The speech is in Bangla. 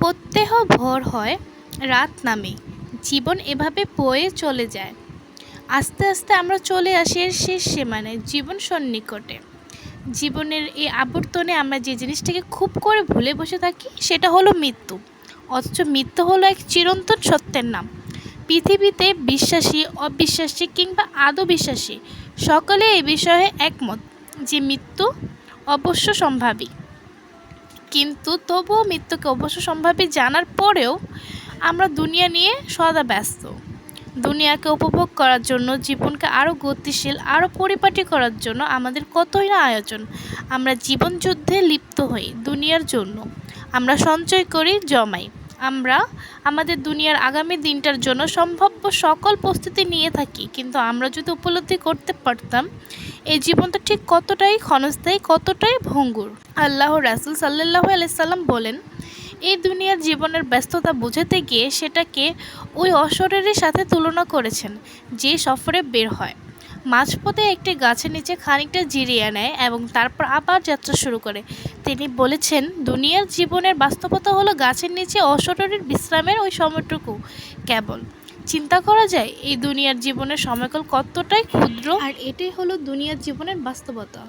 প্রত্যহ ভোর হয়, রাত নামে। জীবন এভাবে বয়ে চলে যায়। আস্তে আস্তে আমরা চলে আসি এর শেষ সীমানায়, জীবন সন্নিকটে। জীবনের এই আবর্তনে আমরা যে জিনিসটাকে খুব করে ভুলে বসে থাকি, সেটা হলো মৃত্যু। অথচ মৃত্যু হলো এক চিরন্তন সত্যের নাম। পৃথিবীতে বিশ্বাসী, অবিশ্বাসী কিংবা আদৌ বিশ্বাসী সকলে এই বিষয়ে একমত যে মৃত্যু অবশ্য সম্ভাবী। কিন্তু তবুও মৃত্যুকে অবশ্য সম্ভাবী জানার পরেও আমরা দুনিয়া নিয়ে সদা ব্যস্ত। দুনিয়াকে উপভোগ করার জন্য, জীবনকে আরও গতিশীল, আরও পরিপাটি করার জন্য আমাদের কতই না আয়োজন, আমরা জীবনযুদ্ধে লিপ্ত হই দুনিয়ার জন্য। আমরা সঞ্চয় করি জমাই। আমরা আমাদের দুনিয়ার আগামী দিনটার জন্য সম্ভাব্য সকল প্রস্তুতি নিয়ে থাকি। কিন্তু আমরা যদি উপলব্ধি করতে পারতাম, এই জীবনটা ঠিক কতটাই ক্ষণস্থায়ী, কতটাই ভঙ্গুর। আল্লাহ রাসুল সাল্লাহ আলাইসাল্লাম বলেন, এই দুনিয়ার জীবনের ব্যস্ততা বোঝাতে গিয়ে সেটাকে ওই অশরীরের সাথে তুলনা করেছেন, যে সফরে বের হয়। মাঝপথে একটি গাছের নিচে খানিকটা জিরিয়ে নেয় এবং তারপর আবার যাত্রা শুরু করে। তিনি বলেছেন, দুনিয়ার জীবনের বাস্তবতা হলো গাছের নিচে অশরীর বিশ্রামের ওই সময়টুকু কেবল। চিন্তা করা যায়, এই দুনিয়ার জীবনের সময়কাল কতটাই ক্ষুদ্র। আর এটাই হলো দুনিয়ার জীবনের বাস্তবতা।